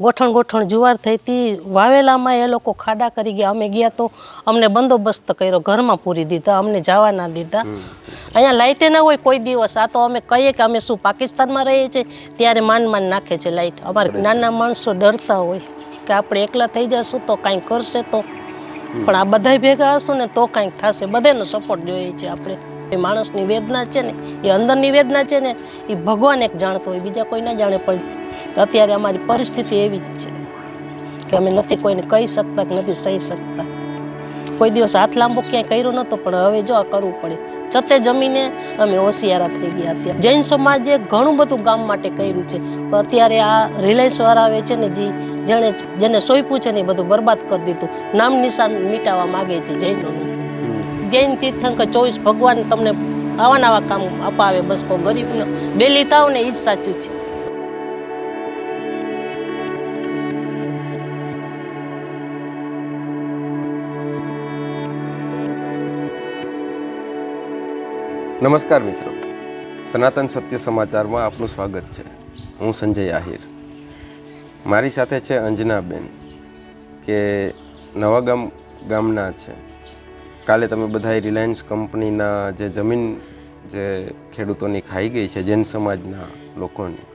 ગોઠણ ગોઠણ જુવાર થઈ હતી. વાવેલામાં એ લોકો ખાડા કરી ગયા. અમે ગયા તો અમને બંદોબસ્ત કર્યો. ઘરમાં પૂરી દીધા. અમને જવા ના દીધા. અહીંયા લાઇટે ના હોય કોઈ દિવસ. આ તો અમે કહીએ કે અમે શું પાકિસ્તાનમાં રહીએ છીએ ત્યારે માન માન નાખે છે લાઇટ. અમારે નાના માણસો ડરતા હોય કે આપણે એકલા થઈ જશું તો કાંઈ કરશે તો. પણ આ બધાય ભેગા હશું ને તો કાંઈક થશે. બધાનો સપોર્ટ જોઈએ છે આપણે. એ માણસની વેદના છે ને એ અંદરની વેદના છે ને એ ભગવાન એક જાણતો હોય. બીજા કોઈ ના જાણે પણ અત્યારે અમારી પરિસ્થિતિ એવી જ છે કે અમે નથી કોઈને કહી શકતા કે નથી સહી શકતા. કોઈ દિવસ હાથ લાંબો ક્યાંય કર્યો નહોતો, પણ હવે જો આ કરવું પડે. છતે જમીને અમે હોશિયારા થઈ ગયા અત્યારે. જૈન સમાજે ઘણું બધું ગામ માટે કર્યું છે, પણ અત્યારે આ રિલાયન્સ વાળા આવે છે ને જે, જેણે, જેને સોંપ્યું છે ને એ બધું બરબાદ કરી દીધું. નામ નિશાન મિટાવવા માગે છે જૈનોનું. જૈન તીર્થંકર ચોવીસ ભગવાન તમને આવા નવા કામ અપાવે બસ કોઈ ગરીબનો. બેલી તાવ ને એ જ સાચું છે. નમસ્કાર મિત્રો. સનાતન સત્ય સમાચારમાં આપનું સ્વાગત છે. હું સંજય આહિર. મારી સાથે છે અંજનાબેન, કે નવાગામ ગામના છે. કાલે તમે બધાએ રિલાયન્સ કંપનીના જે જમીન, જે ખેડૂતોની ખાઈ ગઈ છે, જૈન સમાજના લોકોની.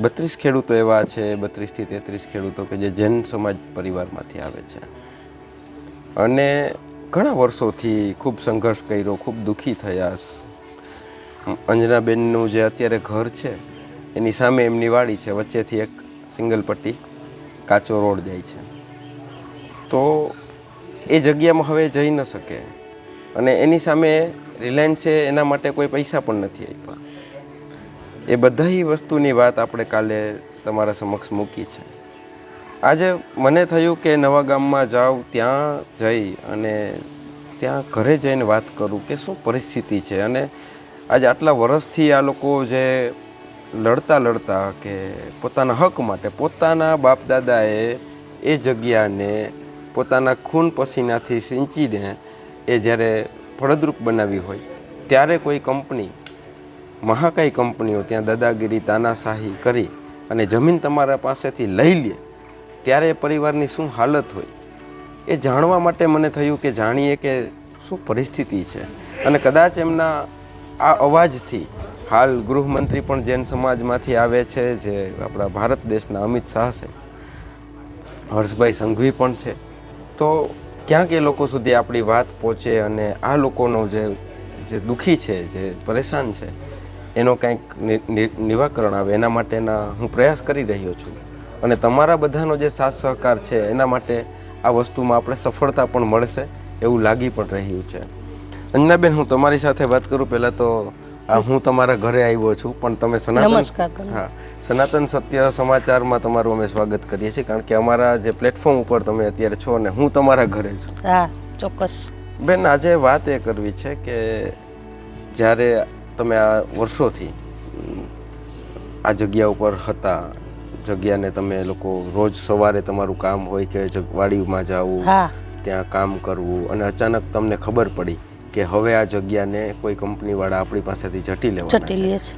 બત્રીસ ખેડૂતો એવા છે, બત્રીસથી તેત્રીસ ખેડૂતો કે જે જૈન સમાજ પરિવારમાંથી આવે છે. અને ઘણા વર્ષોથી ખૂબ સંઘર્ષ કર્યો, ખૂબ દુઃખી થયા અંજનાબેનનું જે અત્યારે ઘર છે, એની સામે એમની વાડી છે, વચ્ચેથી એક સિંગલ પટ્ટી કાચો રોડ જાય છે. તો એ જગ્યામાં હવે જઈ ન શકે. અને એની સામે રિલાયન્સે એના માટે કોઈ પૈસા પણ નથી આપ્યા. એ બધા વસ્તુની વાત આપણે કાલે તમારા સમક્ષ મૂકી છે. આજે મને થયું કે નવા ગામમાં જાઉં, ત્યાં જઈ અને ત્યાં ઘરે જઈને વાત કરું કે શું પરિસ્થિતિ છે? અને આજે આટલા વર્ષથી આ લોકો જે લડતા લડતા કે પોતાના હક માટે પોતાના બાપ દાદાએ એ જગ્યાને પોતાના ખૂન પસીનાથી સિંચીને એ જ્યારે ફળદ્રુપ બનાવી હોય, ત્યારે કોઈ કંપની, મહાકાય કંપનીઓ ત્યાં દાદાગીરી, તાનાશાહી કરી અને જમીન તમારા પાસેથી લઈ લે. ત્યારે પરિવારની શું હાલત હોય એ જાણવા માટે મને થયું કે જાણીએ કે શું પરિસ્થિતિ છે. અને કદાચ એમના આ અવાજથી હાલ ગૃહમંત્રી પણ જૈન સમાજમાંથી આવે છે, જે આપણા ભારત દેશના અમિત શાહ છે, હર્ષભાઈ સંઘવી પણ છે. તો ક્યાંક એ લોકો સુધી આપણી વાત પહોંચે અને આ લોકોનો જે જે દુઃખી છે, જે પરેશાન છે, એનો કંઈક નિ- નિ- નિવાકરણ આવે. એના માટેના હું પ્રયાસ કરી રહ્યો છું. અને તમારા બધાનો જે સાથ સહકાર છે એના માટે આ વસ્તુમાં આપણે સફળતા પણ મળશે એવું લાગી પણ રહ્યું છે. અંજનાબેન હું તમારી સાથે વાત કરું પહેલાં તો આ હું તમારા ઘરે આવ્યો છું પણ તમે સનાતન હા સનાતન સત્ય સમાચારમાં તમારું અમે સ્વાગત કરીએ છીએ કારણ કે અમારા જે પ્લેટફોર્મ ઉપર તમે અત્યારે છો અને હું તમારા ઘરે છું. હા ચોક્કસ. બેન આજે વાત એ કરવી છે કે જ્યારે તમે આ વર્ષોથી આ જગ્યા ઉપર હતા જગ્યાને તમે લોકો રોજ સવારે તમારું કામ હોય કે વાડીમાં જવું હા. ત્યાં કામ કરવું અને અચાનક તમને ખબર પડી કે હવે આ જગ્યાને કોઈ કંપનીવાળા આપણી પાસેથી જટી લેવા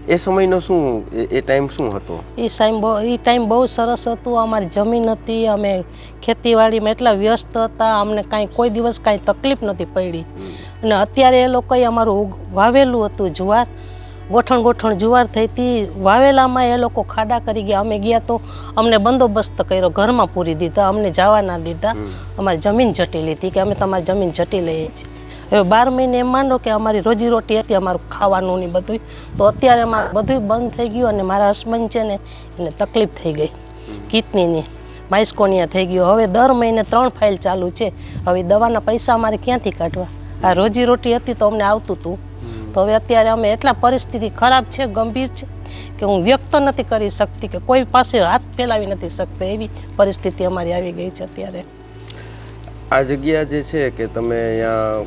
એ સમયનો શું એ- ટાઈમ શું હતો? એ ટાઈમ બહુ એ ટાઈમ બહુ સરસ હતું. અમારી જમીન હતી અમે ખેતીવાડીમાં એટલા વ્યસ્ત હતા અમને કાંઈ કોઈ દિવસ કાંઈ તકલીફ નથી પડી. અને અત્યારે એ લોકોએ અમારું વાવેલું હતું જુવાર. ગોઠણ ગોઠણ જુવાર થઈ હતી. વાવેલામાં એ લોકો ખાડા કરી ગયા. અમે ગયા તો અમને બંદોબસ્ત કર્યો. ઘરમાં પૂરી દીધા. અમને જવા ના દીધા. અમારી જમીન જટી લીધી કે અમે તમારી જમીન જટી લઈએ છીએ. હવે બાર મહિને એમ માનો કે અમારી રોજીરોટી હતી અમારું ખાવાનું ને બધું તો અત્યારે અમારે બધું બંધ થઈ ગયું અને મારા હસબન્ડ છે ને એને તકલીફ થઈ ગઈ. કિડનીની. માઇસ્કોનિયા થઈ ગયો. હવે દર મહિને ત્રણ ફાઇલ ચાલુ છે. હવે દવાના પૈસા અમારે ક્યાંથી કાઢવા? આ રોજીરોટી હતી તો અમને આવતું હતું તો હવે અત્યારે અમે એટલા પરિસ્થિતિ ખરાબ છે ગંભીર છે કે હું વ્યક્ત નથી કરી શકતી કે કોઈ પાસે હાથ ફેલાવી નથી શકતી. એવી પરિસ્થિતિ અમારી આવી ગઈ છે અત્યારે. આ જગ્યા જે છે કે તમે અહીંયા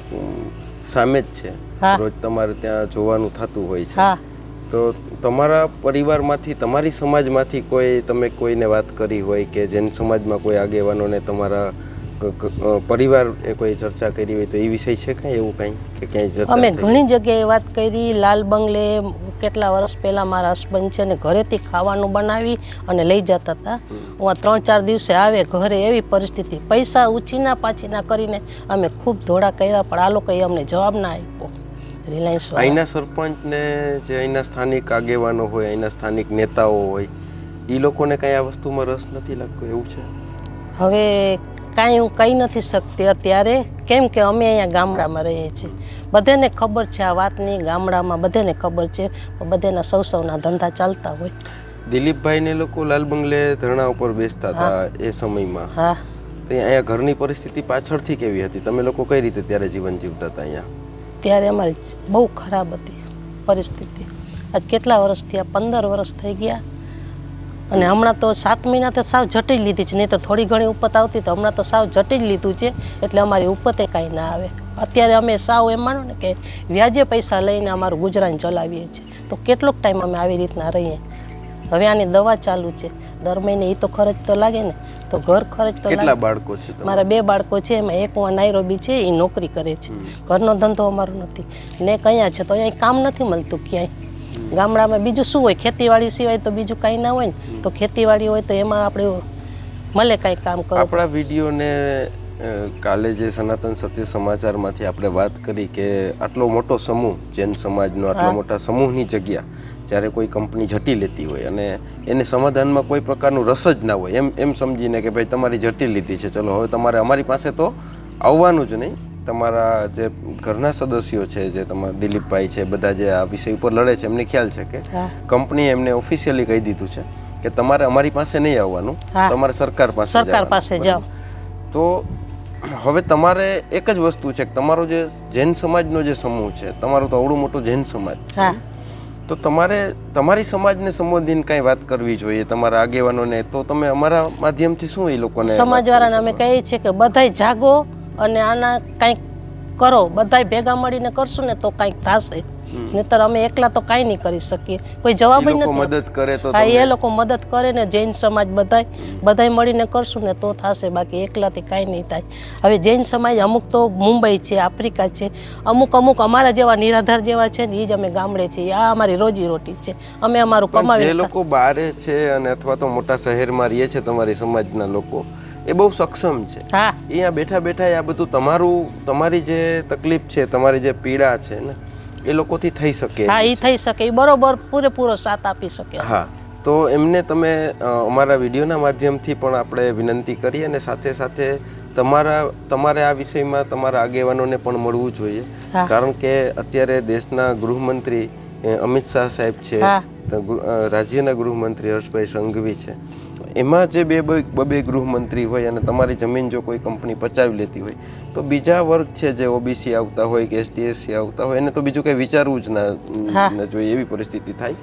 સામે જ છે. રોજ તમારે ત્યાં જોવાનું થતું હોય છે. તો તમારા પરિવારમાંથી તમારી સમાજમાંથી કોઈ તમે કોઈને વાત કરી હોય કે જૈન સમાજમાં કોઈ આગેવાનોને તમારા પરિવાર એ કોઈ ચર્ચા કરી હોય તો એ વિષય છે કાંઈ? એવું કાંઈ કે ક્યાંય ચર્ચા અમે ઘણી જગ્યાએ વાત કરી લાલ બંગલે કેટલા વર્ષ પહેલાં મારા હસબન્ડ છે ને ઘરેથી ખાવાનું બનાવી અને લઈ જતા હતા. હું ત્રણ ચાર દિવસે આવે ઘરે એવી પરિસ્થિતિ. પૈસા ઉછીના પાછીના કરીને અમે ખૂબ ધોળા કર્યા પણ આ લોકોએ અમને જવાબ ના આપ્યો. રિલાયન્સ અહીંના સરપંચને જે અહીંના સ્થાનિક આગેવાનો હોય અહીંના સ્થાનિક નેતાઓ હોય એ લોકોને કાંઈ આ વસ્તુમાં રસ નથી લાગતો? એવું છે? હવે કાંઈ હું કહી નથી શકતી અત્યારે. કેમ કે અમે અહીંયા ગામડામાં રહીએ છીએ. બધાને ખબર છે આ વાતની ગામડામાં બધાને ખબર છે. બધાના સૌ સૌના ધંધા ચાલતા હોય. દિલીપભાઈ ને લોકો લાલ બંગલે ધરણા ઉપર બેસતા હતા એ સમયમાં. હા. તો અહીંયા ઘરની પરિસ્થિતિ પાછળથી કેવી હતી? તમે લોકો કઈ રીતે ત્યારે જીવન જીવતા હતા અહીંયા? ત્યારે અમારી બહુ ખરાબ હતી પરિસ્થિતિ. આજ કેટલા વર્ષથી આ પંદર વર્ષ થઈ ગયા? અને હમણાં તો સાત મહિના તો સાવ જટી જ લીધી છે નહીં તો થોડી ઘણી ઉપત આવતી તો હમણાં તો સાવ જટી જ લીધું છે એટલે અમારી ઉપતે કાંઈ ના આવે. અત્યારે અમે સાવ એમ માનો ને કે વ્યાજે પૈસા લઈને અમારું ગુજરાન ચલાવીએ છીએ. તો કેટલોક ટાઈમ અમે આવી રીતના રહીએ. હવે આની દવા ચાલુ છે. દર મહિને એ તો ખર્ચ તો લાગે ને. તો ઘર ખર્ચ તો કેટલા બાળકો છે મારા બે બાળકો છે એમાં એક હું નાયરોબી છે એ નોકરી કરે છે. ઘરનો ધંધો અમારો નથી. ને કયા છે તો અહીંયા કામ નથી મળતું ક્યાંય. ગામડામાં બીજું શું હોય? ખેતીવાડી સિવાય તો બીજું કાંઈ ના હોય ને? તો ખેતીવાડી હોય તો એમાં આપણે મળે કાંઈ કામ કરો. આપણા વિડીયોને કાલે જે સનાતન સત્ય સમાચારમાંથી આપણે વાત કરી કે આટલો મોટો સમૂહ જૈન સમાજનો આટલો મોટા સમૂહની જગ્યા જ્યારે કોઈ કંપની જટી લેતી હોય અને એને સમાધાનમાં કોઈ પ્રકારનું રસ જ ના હોય એમ એમ સમજીને કે ભાઈ તમારી જટી લીધી છે ચલો હવે તમારે અમારી પાસે તો આવવાનું જ નહીં. તમારા જે ઘરના સદસ્યો છે જે તમારા દિલીપભાઈ છે બધા જે આ વિષય ઉપર લડે છે એમને ખ્યાલ છે કે કંપની એમને ઓફિશિયલી કહી દીધું છે કે તમારે અમારી પાસે નહીં આવવાનું તમારે સરકાર પાસે સરકાર પાસે જાઓ. તો હવે તમારે એક જ વસ્તુ છે કે તમારો જે જૈન સમાજનો જે સમૂહ છે તમારો તો અવડું મોટો જૈન સમાજ છે. તો તમારે તમારી સમાજને સંબોધીને કાંઈ વાત કરવી જોઈએ તમારા આગેવાનોને. તો તમે અમારા માધ્યમથી શું એ લોકોને સમાજવાળાને અમે કહીએ છીએ કે બધાય જાગો અને આના કંઈક કરો બધાય ભેગા મળીને કરશું ને તો કંઈક થશે. નહીતર અમે એકલા તો કાંઈ નહીં કરી શકીએ. કોઈ જવાબ જ નથી મદદ કરે તો હા એ લોકો મદદ કરે ને જૈન સમાજ બધાય બધાય મળીને કરશું ને તો થશે બાકી એકલાથી કાંઈ નહીં થાય. હવે જૈન સમાજ અમુક તો મુંબઈ છે આફ્રિકા છે અમુક અમુક અમારા જેવા નિરાધાર જેવા છે ને એ જ અમે ગામડે છીએ. આ અમારી રોજી રોટી છે. અમે અમારું કમાવી લોકો બારે છે અને અથવા તો મોટા શહેરમાં રહીએ છે તમારી સમાજના લોકો એ બહુ સક્ષમ છે. હા. અહીંયા બેઠા બેઠા આ બધું તમારું તમારી જે તકલીફ છે તમારી જે પીડા છે ને એ લોકોથી થઈ શકે. હા એ થઈ શકે. એ બરોબર પૂરેપૂરો સાથ આપી શકે. હા. તો એમને તમે અમારા વિડીયોના માધ્યમથી પણ આપણે વિનંતી કરીએ અને સાથે સાથે તમારા તમારે આ વિષયમાં તમારા આગેવાનોને પણ મળવું જોઈએ. કારણ કે અત્યારે દેશના ગૃહમંત્રી અમિત શાહ સાહેબ છે. રાજ્યના ગૃહમંત્રી હર્ષભાઈ સંઘવી છે. એમાં જે બે બે બબે ગૃહમંત્રી હોય અને તમારી જમીન જો કોઈ કંપની પચાવી લેતી હોય તો બીજા વર્ગ છે જે ઓબીસી આવતા હોય કે એસટીએસસી આવતા હોય એને તો બીજું કંઈ વિચારવું જ ના જોઈએ એવી પરિસ્થિતિ થાય.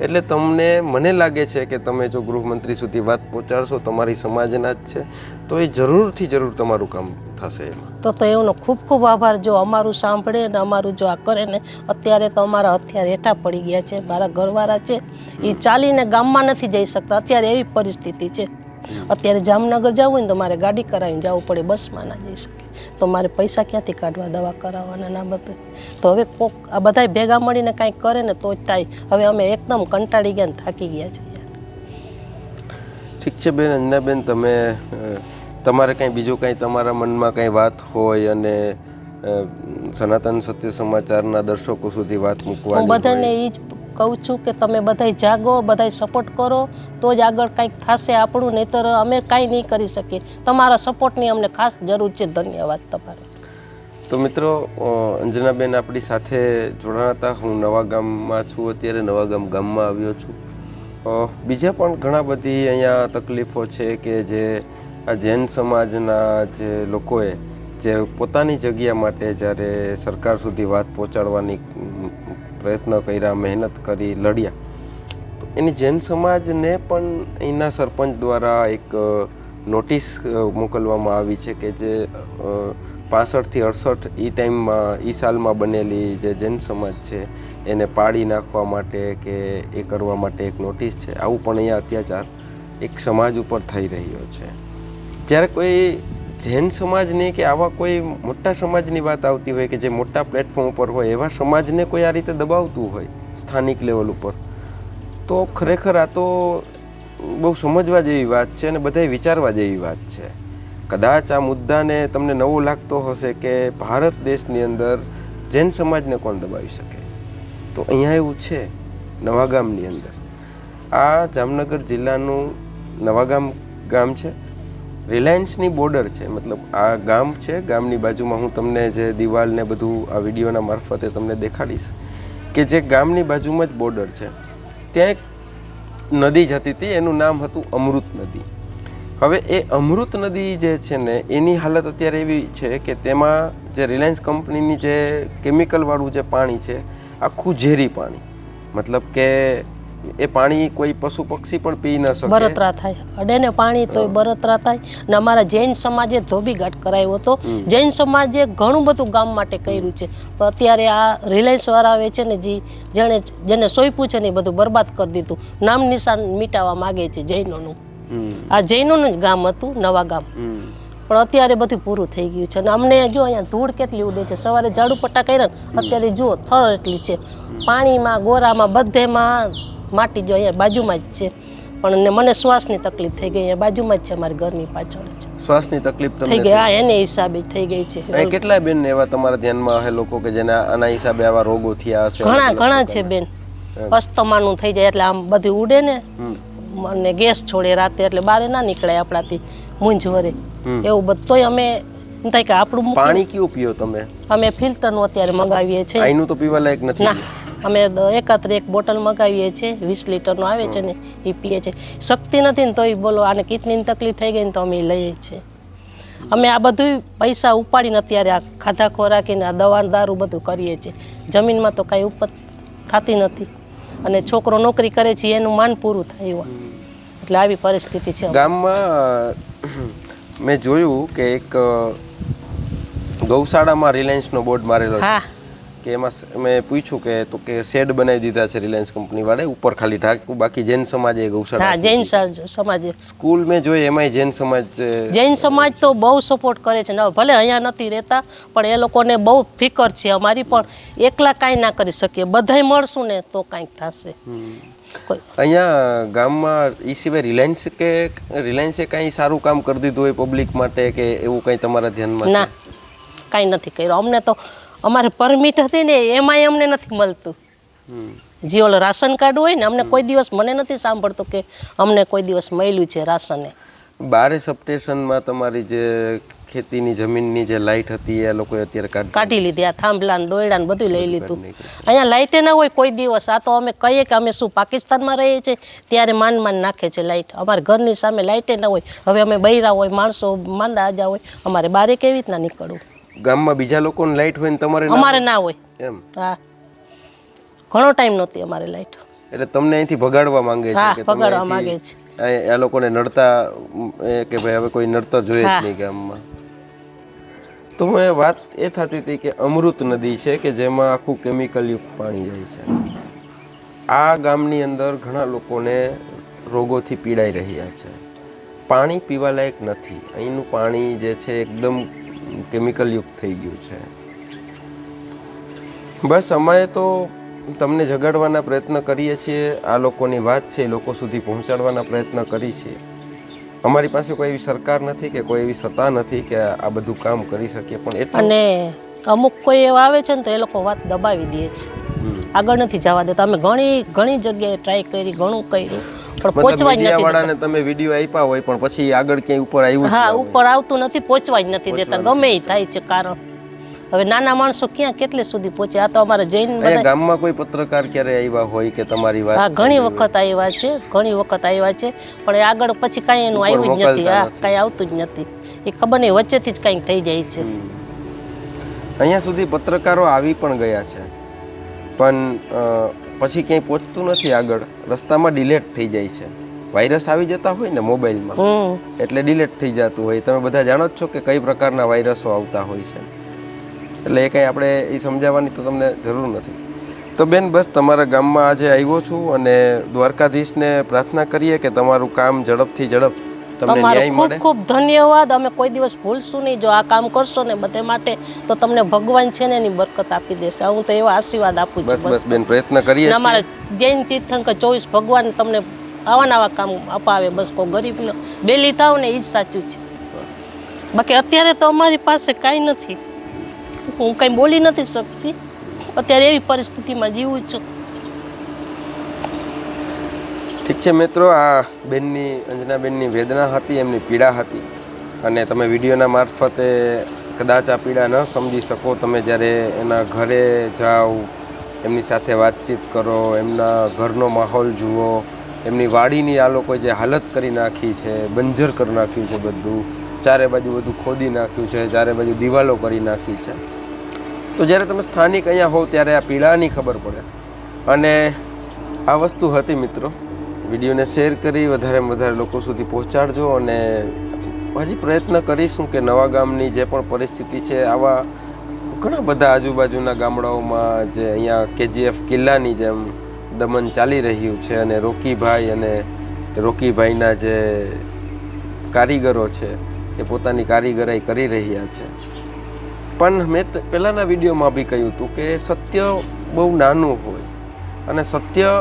એટલે તમને મને લાગે છે કે તમે જો ગૃહમંત્રી સુધી વાત પહોંચાડશો, તમારી સમાજના જ છે, તો એ જરૂરથી જરૂર તમારું કામ થશે તો તો એમનો ખૂબ ખૂબ આભાર. જો અમારું સાંભળે ને અમારું જો આ કરે ને, અત્યારે તો અમારા હથિયાર હેઠા પડી ગયા છે, મારા ઘરવાળા છે. એ ચાલીને ગામમાં નથી જઈ શકતા. અત્યારે એવી પરિસ્થિતિ છે. અત્યારે જામનગર જવું હોય ને તો મારે ગાડી કરાવીને જવું પડે બસમાં ના જઈ શકે તો મારે પૈસા ક્યાંથી કાઢવા દવા કરાવવાના ના બધું. તો હવે કોક આ બધાય ભેગા મળીને કાંઈક કરે ને તો જ થાય. હવે અમે એકદમ કંટાળી ગયા ને થાકી ગયા છે ઠીક છે બેન અંજનાબેન તમે તમારે કાંઈ બીજું કાંઈ તમારા મનમાં કાંઈ વાત હોય અને સનાતન સત્ય સમાચારના દર્શકો સુધી વાત મૂકવા બધાને એ જ કહું છું કે તમે બધાય જાગો, બધાય સપોર્ટ કરો, તો જ આગળ કંઈક થશે આપણું, નહીતર અમે કાંઈ નહીં કરી શકીએ. તમારા સપોર્ટની અમને ખાસ જરૂર છે. ધન્યવાદ તમારો. તો મિત્રો અંજનાબેન આપણી સાથે જોડાણા હું નવા ગામમાં છું, અત્યારે નવા ગામ ગામમાં આવ્યો છું. બીજા પણ ઘણા બધી અહીંયા તકલીફો છે કે જે આ જૈન સમાજના જે લોકોએ જે પોતાની જગ્યા માટે જ્યારે સરકાર સુધી વાત પહોંચાડવાની પ્રયત્ન કર્યા, મહેનત કરી, લડ્યા. તો એની જૈન સમાજને પણ અહીંના સરપંચ દ્વારા એક નોટિસ મોકલવામાં આવી છે કે જે પાસઠથી અડસઠ એ ટાઈમમાં એ સાલમાં બનેલી જે જૈન સમાજ છે, એને પાડી નાખવા માટે કે એ કરવા માટે એક નોટિસ છે. આવું પણ અહીંયા અત્યાચાર એક સમાજ ઉપર થઈ રહ્યો છે. જ્યારે કોઈ જૈન સમાજની કે આવા કોઈ મોટા સમાજની વાત આવતી હોય કે જે મોટા પ્લેટફોર્મ ઉપર હોય, એવા સમાજને કોઈ આ રીતે દબાવતું હોય, સ્થાનિક લેવલ ઉપર? તો ખરેખર આ તો બહુ સમજવા જેવી વાત છે અને બધાય વિચારવા જેવી વાત છે. કદાચ આ મુદ્દાને તમને નવો લાગતો હશે કે ભારત દેશની અંદર જૈન સમાજને કોણ દબાવી શકે? તો અહીંયા એવું છે, નવાગામની અંદર. આ જામનગર જિલ્લાનું નવાગામ ગામ છે. રિલાયન્સની બોર્ડર છે, મતલબ આ ગામ છે, ગામની બાજુમાં હું તમને જે દિવાલ ને બધું આ વિડીયોના મારફતે તમને દેખાડીશ કે જે ગામની બાજુમાં જ બોર્ડર છે. ત્યાં એક નદી જતી હતી, એનું નામ હતું અમૃત નદી. હવે એ અમૃત નદી જે છે ને, એની હાલત અત્યારે એવી છે કે તેમાં જે રિલાયન્સ કંપનીની જે કેમિકલવાળું જે પાણી છે, આખું ઝેરી પાણી. મતલબ કે એ પાણી કોઈ પશુ પક્ષી પણ પી ન શકે. બરતરા થાય. અડે ને પાણી તો બરતરા થાય. ને અમારા જૈન સમાજે ધોબીઘાટ કરાયો હતો. જૈન સમાજે ઘણું બધું ગામ માટે કર્યું છે. પણ અત્યારે આ રિલાયન્સ વાળા આવે છે ને જે જેણે જેને સોંપ્યું છે ને એ બધું બરબાદ કરી દીધું. નામ નિશાન મિટાવવા માગે છે જૈનોનું. આ જૈનોનું જ ગામ હતું નવા ગામ. પણ અત્યારે બધું પૂરું થઈ ગયું છે. અને અમને જો અહીંયા ધૂળ કેટલી ઉડે છે. સવારે ઝાડુ પટ્ટા કર્યા અત્યારે જુઓ થળ એટલી છે. પાણીમાં ગોરામાં બધેમાં માટી જો અહીંયા બાજુમાં જ છે. પણ ને મને શ્વાસની તકલીફ થઈ ગઈ અહીંયા બાજુમાં જ છે અમારી ઘરની પાછળ જ. શ્વાસની તકલીફ થઈ ગઈ હા એને હિસાબે થઈ ગઈ છે. કેટલા બેન એવા તમારા ધ્યાનમાં હે લોકો કે જેના આના હિસાબે આવા રોગો થયા હશે? ઘણા ઘણા છે બેન. અસ્તમાનું થઈ જાય એટલે આમ બધું ઉડે ને. અને ગેસ છોડે રાતે એટલે બારે ના નીકળે આપણાથી મૂંઝવરે એવું બધું. તોય અમે થાય કે આપણું પાણી કયું પીઓ તમે? અમે ફિલ્ટરનું અત્યારે મગાવીએ છીએ. અહીંનું તો પીવા લાયક નથી. અમે એકત્ર એક બોટલ મગાવીએ છીએ વીસ લીટરનો આવે છે ને એ પીએ છીએ શક્તિ નથી ને તોય બોલો આને કિડનીની તકલીફ થઈ ગઈ ને તો અમે લઈએ છીએ. અમે આ બધું પૈસા ઉપાડીને અત્યારે આ ખાધા ખોરાકીને આ દવા દારૂ બધું કરીએ છીએ. જમીનમાં તો કાંઈ ઉપત થતી નથી. અને છોકરો નોકરી કરે છે એનું માન પૂરું થાય એટલે આવી પરિસ્થિતિ છે ગામમાં મેં જોયું કે એક ગૌશાળામાં રિલાયન્સનો બોર્ડ મારેલો હા. કે એમાં મેં પૂછ્યું કે તો કે શેડ બનાવી દીધા છે રિલાયન્સ કંપની વાળે ઉપર ખાલી ઢાંકું બાકી જૈન સમાજે ગૌશાળા હા જૈન સમાજ સમાજે. સ્કૂલ મેં જોઈ એમાંય જૈન સમાજ જૈન સમાજ તો બહુ સપોર્ટ કરે છે ને ભલે અહીંયા નથી રહેતા પણ એ લોકોને બહુ ફિકર છે અમારી પણ એકલા કાંઈ ના કરી શકીએ. બધાય મળશું ને તો કાંઈક થશે. અહીંયા ગામમાં એ સિવાય રિલાયન્સ કે રિલાયન્સે કાંઈ સારું કામ કરી દીધું હોય પબ્લિક માટે કે એવું કંઈ તમારા ધ્યાનમાં ના કાંઈ નથી કર્યું. અમને તો અમારે પરમિટ હતી ને એમાંય અમને નથી મળતું. જે ઓલો રાશન કાર્ડ હોય ને અમને કોઈ દિવસ મને નથી સાંભળતું કે અમને કોઈ દિવસ મળ્યું છે રાશને. બારે સબસ્ટેશનમાં તમારી જે ખેતીની જમીનની જે લાઇટ હતી એ લોકોએ અત્યારે કાઢી લીધી. આ થાંભલા ને દોયડા ને બધું લઈ લીધું. અહીંયા લાઇટે ના હોય કોઈ દિવસ. આ તો અમે કહીએ કે અમે શું પાકિસ્તાનમાં રહીએ છીએ ત્યારે માન માન નાખે છે લાઇટ અમારા ઘરની સામે લાઇટે ના હોય. હવે અમે બૈરા હોય માણસો માંદા આજા હોય અમારે બારે કેવી રીતના નીકળવું? ગામમાં બીજા લોકોને લાઈટ હોય ને તમારે ના અમારે ના હોય? એમ? હા. ઘણો ટાઈમ નહોતી અમારે લાઈટ. એટલે તમને અહીંથી ભગાડવા માંગે છે કે ભગાડવા માંગે છે. આ આ લોકોને નડતા કે ભાઈ હવે કોઈ નડતા જોઈએ જ નહીં ગામમાં. તો મેં વાત એ થતી હતી કે અમૃત નદી છે કે જેમાં આખું કેમિકલયુક્ત પાણી જાય છે. આ ગામની અંદર ઘણા લોકોને રોગોથી પીડાઈ રહ્યા છે. પાણી પીવાલાયક નથી. અહીંનું પાણી જે છે એકદમ કેમિકલ યુક્ત થઈ ગયું છે. બસ અમે તો તમને જગાડવાના પ્રયત્ન કરીએ છીએ આ લોકોની વાત છે એ લોકો સુધી પહોંચાડવાના પ્રયત્ન કરીએ છીએ અમારી પાસે કોઈ એવી સરકાર નથી કે કોઈ એવી સત્તા નથી કે આ બધું કામ કરી શકીએ પણ અને અમુક કોઈ એવા આવે છે ને તો એ લોકો વાત દબાવી દે છે. આગળ નથી જવા દેતા. અમે ઘણી ઘણી જગ્યાએ ટ્રાય કરી ઘણું કર્યું. પણ પહોંચવા જ નથી વાળાને તમે વીડિયો આપ્યા હોય પણ પછી આગળ ક્યાંય ઉપર આવ્યું હા ઉપર આવતું નથી પહોંચવા જ નથી દેતા. ગમે એ થાય છે કારણ. હવે નાના માણસો ક્યાં કેટલે સુધી પહોંચે? આ તો અમારે જૈન ગામમાં કોઈ પત્રકાર ક્યારે આવ્યા હોય કે તમારી હા ઘણી વખત આવ્યા છે ઘણી વખત આવ્યા છે પણ આગળ પછી કાંઈ એનું આવ્યું જ નથી. હા કાંઈ આવતું જ નથી. એ ખબર નહીં વચ્ચેથી જ કાંઈક થઈ જાય છે. અહીંયા સુધી પત્રકારો આવી પણ ગયા છે. પણ પછી ક્યાંય પહોંચતું નથી આગળ. રસ્તામાં ડિલેટ થઈ જાય છે. વાયરસ આવી જતા હોય ને મોબાઈલમાં એટલે ડિલેટ થઈ જતું હોય. તમે બધા જાણો જ છો કે કઈ પ્રકારના વાયરસો આવતા હોય છે. એટલે એ કંઈ આપણે એ સમજાવવાની તો તમને જરૂર નથી. તો બેન બસ તમારા ગામમાં આજે આવ્યો છું અને દ્વારકાધીશને પ્રાર્થના કરીએ કે તમારું કામ ઝડપથી ઝડપ તમને તમારો ન્યાય ખૂબ મળે? ખૂબ ધન્યવાદ. અમે કોઈ દિવસ ભૂલશું નહીં. જો આ કામ કરશો ને બધે માટે તો તમને ભગવાન છે ને એની બરકત આપી દેશે. હું તો એવા આશીર્વાદ આપું છું. બસ બેન પ્રયત્ન કરીએ અમારા જૈન તીર્થંકર ચોવીસ ભગવાન તમને આવા નવા કામ અપાવે. બસ કોઈ ગરીબનો બેલી થાવ ને એ જ સાચું છે. બાકી અત્યારે તો અમારી પાસે કાંઈ નથી. હું કાંઈ બોલી નથી શકતી. અત્યારે એવી પરિસ્થિતિમાં જીવું છું. ઠીક છે મિત્રો, આ બેનની, અંજનાબેનની વેદના હતી, એમની પીડા હતી. અને તમે વિડીયોના મારફતે કદાચ આ પીડા ન સમજી શકો. તમે જ્યારે એના ઘરે જાઓ, એમની સાથે વાતચીત કરો, એમના ઘરનો માહોલ જુઓ, એમની વાડીની આ લોકોએ જે હાલત કરી નાખી છે, બંજર કરી નાખ્યું છે બધું, ચારે બાજુ બધું ખોદી નાખ્યું છે, ચારે બાજુ દિવાલો કરી નાખી છે. તો જ્યારે તમે સ્થાનિક અહીંયા હોવ, ત્યારે આ પીડાની ખબર પડે. અને આ વસ્તુ હતી મિત્રો વિડીયોને શેર કરી વધારેમાં વધારે લોકો સુધી પહોંચાડજો અને હજી પ્રયત્ન કરીશું કે નવા ગામની જે પણ પરિસ્થિતિ છે, આવા ઘણા બધા આજુબાજુના ગામડાઓમાં જે અહીંયા કેજીએફ કિલ્લાની જેમ દમન ચાલી રહ્યું છે અને રોકીભાઈ અને રોકીભાઈના જે કારીગરો છે, એ પોતાની કારીગરાઈ કરી રહ્યા છે. પણ મેં પહેલાંના વિડીયોમાં બી કહ્યું હતું કે સત્ય બહુ નાનું હોય અને સત્ય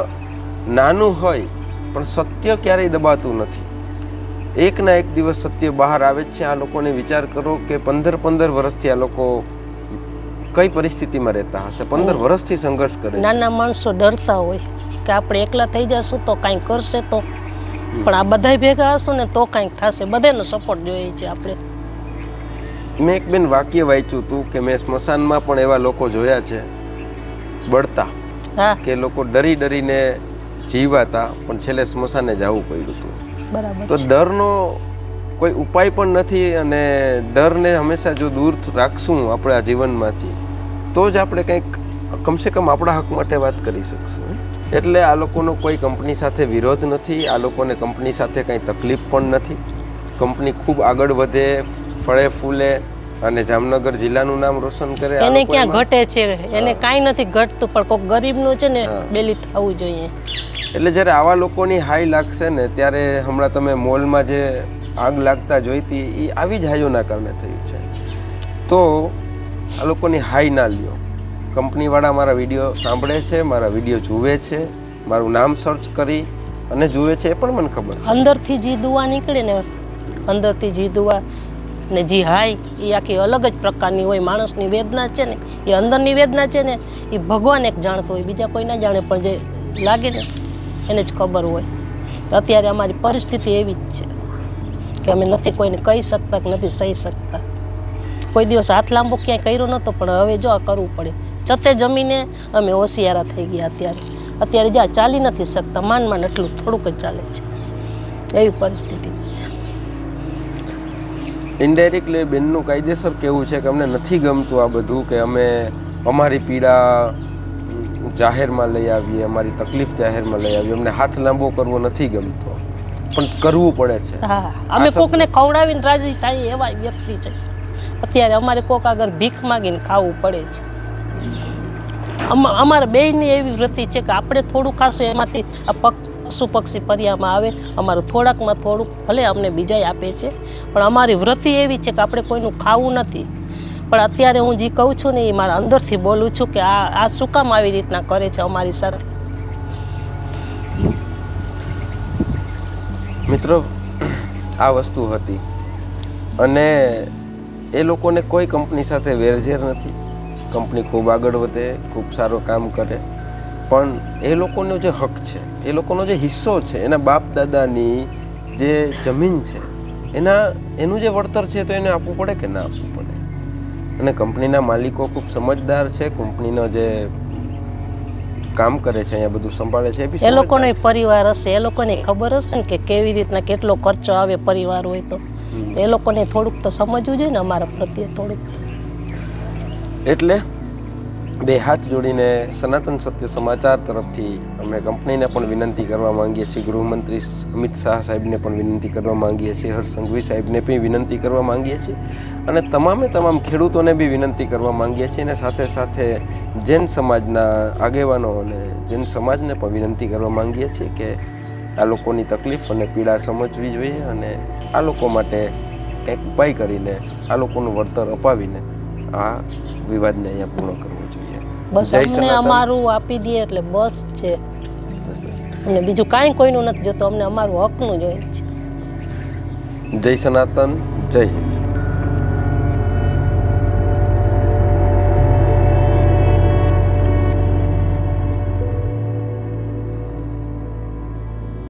નાનું હોય પણ સત્ય ક્યારેય દબાતું નથી. એક ના એક દિવસ સત્ય બહાર આવે જ છે. આ લોકોને વિચાર કરો કે પંદર પંદર વર્ષથી આ લોકો કઈ પરિસ્થિતિમાં રહેતા હશે? પંદર વર્ષથી સંઘર્ષ કરે નાના માણસો ડરતા હોય કે આપણે એકલા થઈ જશું તો કાંઈક કરશે તો. પણ આ બધાય ભેગા હશું ને તો કાંઈક થશે. બધાનો સપોર્ટ જોઈએ છે આપણે. મેં એક બેન વાક્ય વાંચ્યું હતું કે મેં સ્મશાનમાં પણ એવા લોકો જોયા છે બળતા હા. કે લોકો ડરી ડરીને જીવાતા પણ છેલ્લે સ્મશાને જવું પડ્યું હતું. બરાબર તો ડરનો કોઈ ઉપાય પણ નથી અને ડરને હંમેશા જો દૂર રાખશું આપણા જીવનમાંથી તો જ આપણે કંઈક કમસે કમ આપણા હક માટે વાત કરી શકશું. એટલે આ લોકોનો કોઈ કંપની સાથે વિરોધ નથી આ લોકોને કંપની સાથે કંઈ તકલીફ પણ નથી. કંપની ખૂબ આગળ વધે ફળે ફૂલે અને જામનગર જિલ્લાનું નામ રોશન કરે એને ક્યાં ઘટે છે? એને કાંઈ નથી ઘટતું પણ કોઈક ગરીબનું છે ને બેલી થવું જોઈએ. એટલે જ્યારે આવા લોકોની હાઈ લાગશે ને ત્યારે હમણાં તમે મોલમાં જે આગ લાગતા જોઈતી એ આવી જ હાઈઓના કારણે થયું છે. તો આ લોકોની હાઈ ના લ્યો. કંપનીવાળા મારા વીડિયો સાંભળે છે મારા વીડિયો જુએ છે મારું નામ સર્ચ કરી અને જુએ છે એ પણ મને ખબર છે. અંદરથી જે દુવા નીકળે ને અંદરથી જે દુવા ને જે હાય એ આખી અલગ જ પ્રકારની હોય, માણસની વેદના છે ને એ અંદરની વેદના છે ને એ ભગવાન એક જાણતો હોય, બીજા કોઈ ના જાણે, પણ જે લાગે ને, એને જ ખબર હોય. તો અત્યારે અમારી પરિસ્થિતિ એવી જ છે કે અમે નથી કોઈને કહી શકતા કે નથી સહી શકતા. કોઈ દિવસ હાથ લાંબો ક્યાંય કર્યો નહોતો પણ હવે જો આ કરવું પડે. છતે જમીને અમે હોશિયારા થઈ ગયા અત્યારે. અત્યારે જ્યાં ચાલી નથી શકતા, માન માન એટલું થોડુંક જ ચાલે છે. એવી પરિસ્થિતિ. ઇનડાયરેક્ટલી બેનનું કાયદેસર કેવું છે કે અમને નથી ગમતું આ બધું કે અમે અમારી પીડા જાહેરમાં લઈ આવીએ અમારી તકલીફ જાહેરમાં લઈ આવીએ. અમને હાથ લાંબો કરવો નથી ગમતો. પણ કરવું પડે છે. હા અમે કોકને ખવડાવીને રાજી થાય એવા વ્યક્તિ છે. અત્યારે અમારે કોક આગળ ભીખ માગીને ખાવું પડે છે. અમ- અમારા બેયની એવી વૃત્તિ છે કે આપણે થોડું ખાશું એમાંથી આ પશુ પક્ષી ફરિયામાં આવે, અમારું થોડાકમાં થોડુંક ભલે અમને બીજાય આપે છે, પણ અમારી વૃત્તિ એવી છે કે આપણે કોઈનું ખાવું નથી. પણ અત્યારે હું જે કહું છું ને, એ મારા અંદરથી બોલું છું કે આ આ શું કામ આવી રીતના કરે છે અમારી સાથે? મિત્રો, આ વસ્તુ હતી. અને એ લોકોને કોઈ કંપની સાથે વેરઝેર નથી. કંપની ખૂબ આગળ વધે, ખૂબ સારું કામ કરે. પણ એ લોકોનો જે હક છે એ લોકોનો જે હિસ્સો છે એના બાપ દાદાની જે જમીન છે એના એનું જે વળતર છે તો એને આપવું પડે કે ના આપવું પડે? અને કંપનીના માલિકો ખૂબ સમજદાર છે કંપનીનો જે કામ કરે છે અહીંયા બધું સંભાળે છે એ લોકોને પરિવાર હશે એ લોકોને ખબર હશે ને કે કેવી રીતના કેટલો ખર્ચો આવે પરિવાર હોય તો. એ લોકોને થોડુંક તો સમજવું જોઈએ ને અમારા પ્રત્યે થોડુંક. એટલે બે હાથ જોડીને સનાતન સત્ય સમાચાર તરફથી અમે કંપનીને પણ વિનંતી કરવા માંગીએ છીએ. ગૃહમંત્રી અમિત શાહ સાહેબને પણ વિનંતી કરવા માંગીએ છીએ. હર્ષ સાહેબને પણ વિનંતી કરવા માંગીએ છીએ. અને તમામે તમામ ખેડૂતોને બી વિનંતી કરવા માંગીએ છીએ. અને સાથે સાથે જૈન સમાજના આગેવાનો અને જૈન સમાજને પણ વિનંતી કરવા માંગીએ છીએ કે આ લોકોની તકલીફ અને પીડા સમજવી જોઈએ અને આ લોકો માટે કંઈક ઉપાય કરીને આ લોકોનું વળતર અપાવીને આ વિવાદને અહીંયા પૂર્ણ કરવો બસ અમને અમારું આપી દે એટલે બસ છે. અને બીજું કાંઈ કોઈનું નથી જોતું. અમને અમારું હકનું જોઈએ છે. જય સનાતન જય હિન્દ.